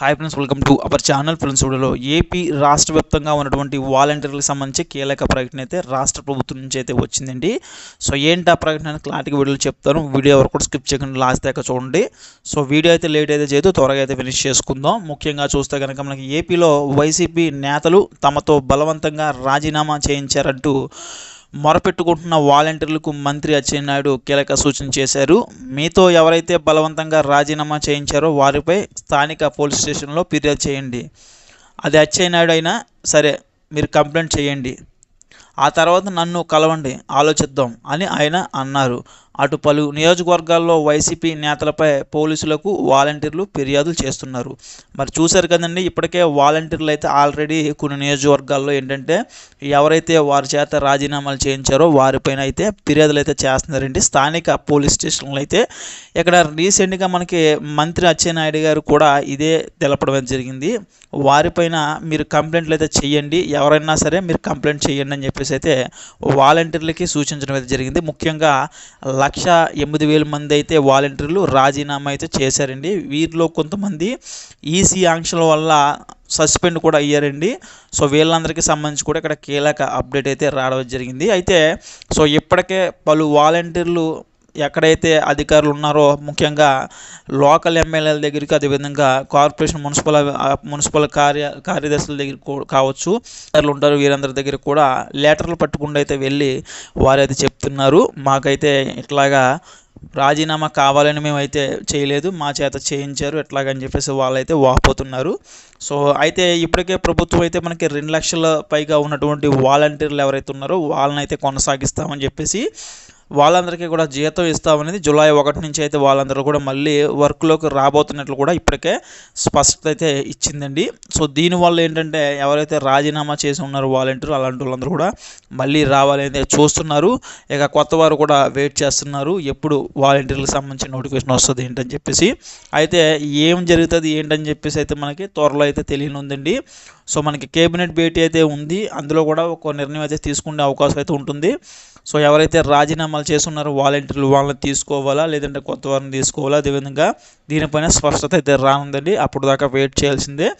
Hi friends welcome to our channel friends వీడియోలో AP రాష్ట్ర వ్యాప్తంగా ఉన్నటువంటి వాలంటీర్లకు సంబంధించి కీలక ప్రకటన అయితే రాష్ట్ర ప్రభుత్వం నుంచి అయితే వచ్చిందండి. సో ఏంటి ఆ ప్రకటన క్లారిటీ వీడియోలో చెప్తాను. వీడియో వరకు కూడా స్కిప్ చేయకుండా లాస్ట్ దాకా చూడండి. సో వీడియో అయితే లేట్ అయితే చేయదు త్వరగా అయితే ఫినిష్ చేసుకుందాం. ముఖ్యంగా చూస్తే కనుక మనకి ఏపీలో వైసీపీ నేతలు తమతో బలవంతంగా రాజీనామా చేయించారంటూ మొరపెట్టుకుంటున్న వాలంటీర్లకు మంత్రి అచ్చెన్నాయుడు కీలక సూచన చేశారు. మీతో ఎవరైతే బలవంతంగా రాజీనామా చేయించారో వారిపై స్థానిక పోలీస్ స్టేషన్లో ఫిర్యాదు చేయండి. అది అచ్చెన్నాయుడు అయినా సరే మీరు కంప్లైంట్ చేయండి. ఆ తర్వాత నన్ను కలవండి ఆలోచిద్దాం అని ఆయన అన్నారు. అటు పలు నియోజకవర్గాల్లో వైసీపీ నేతలపై పోలీసులకు వాలంటీర్లు ఫిర్యాదులు చేస్తున్నారు. మరి చూశారు కదండి ఇప్పటికే వాలంటీర్లు అయితే ఆల్రెడీ కొన్ని నియోజకవర్గాల్లో ఏంటంటే ఎవరైతే వారి చేత రాజీనామాలు చేయించారో వారిపైన అయితే ఫిర్యాదులు అయితే చేస్తున్నారండి. స్థానిక పోలీస్ స్టేషన్లో అయితే ఇక్కడ రీసెంట్గా మనకి మంత్రి అచ్చెన్నాయుడు గారు కూడా ఇదే తెలపడం జరిగింది. వారిపైన మీరు కంప్లైంట్లు అయితే చేయండి ఎవరైనా సరే మీరు కంప్లైంట్ చేయండి అని చెప్పేసి అయితే వాలంటీర్లకి సూచించడం అయితే జరిగింది. ముఖ్యంగా లక్ష ఎనిమిది వేల మంది అయితే వాలంటీర్లు రాజీనామా అయితే చేశారండి. వీరిలో కొంతమంది ఈసీ ఆంక్షల వల్ల సస్పెండ్ కూడా అయ్యారండి. సో వీళ్ళందరికీ సంబంధించి కూడా ఇక్కడ కీలక అప్డేట్ అయితే రావడం జరిగింది. అయితే సో ఇప్పటికే పలు వాలంటీర్లు ఎక్కడైతే అధికారులు ఉన్నారో ముఖ్యంగా లోకల్ ఎమ్మెల్యేల దగ్గరికి అదేవిధంగా కార్పొరేషన్ మున్సిపల్ మున్సిపల్ కార్య కార్యదర్శుల దగ్గర కావచ్చు. అధికారులు ఉంటారు వీరందరి దగ్గర కూడా లెటర్లు పట్టుకుండా అయితే వెళ్ళి వారు అయితే చెప్తున్నారు. మాకైతే ఇట్లాగా రాజీనామా కావాలని మేమైతే చేయలేదు. మా చేత చేయించారు ఎట్లాగని చెప్పేసి వాళ్ళైతే వాపోతున్నారు. సో అయితే ఇప్పటికే ప్రభుత్వం అయితే మనకి రెండు లక్షల పైగా ఉన్నటువంటి వాలంటీర్లు ఎవరైతే ఉన్నారో వాళ్ళని అయితే కొనసాగిస్తామని చెప్పేసి వాళ్ళందరికీ కూడా జీతం ఇస్తామనేది జూలై ఒకటి నుంచి అయితే వాళ్ళందరూ కూడా మళ్ళీ వర్క్లోకి రాబోతున్నట్లు కూడా ఇప్పటికే స్పష్టత అయితే ఇచ్చిందండి. సో దీనివల్ల ఏంటంటే ఎవరైతే రాజీనామా చేసి ఉన్నారో వాలంటీర్ అలాంటి వాళ్ళందరూ కూడా మళ్ళీ రావాలని చూస్తున్నారు. ఇక కొత్త వారు కూడా వెయిట్ చేస్తున్నారు. ఎప్పుడు వాలంటీర్లకు సంబంధించిన నోటిఫికేషన్ వస్తుంది ఏంటని చెప్పేసి. అయితే ఏం జరుగుతుంది ఏంటని చెప్పేసి అయితే మనకి త్వరలో అయితే తెలియనుందండి. సో మనకి కేబినెట్ భేటీ అయితే ఉంది. అందులో కూడా ఒక నిర్ణయం అయితే తీసుకునే అవకాశం అయితే ఉంటుంది. సో ఎవరైతే రాజీనామాలు చేస్తున్నారో వాలంటీర్లు వాళ్ళని తీసుకోవాలా లేదంటే కొత్త వారిని తీసుకోవాలా అదేవిధంగా దీనిపైన స్పష్టత అయితే రానుందండి. అప్పుడు దాకా వెయిట్ చేయాల్సిందే.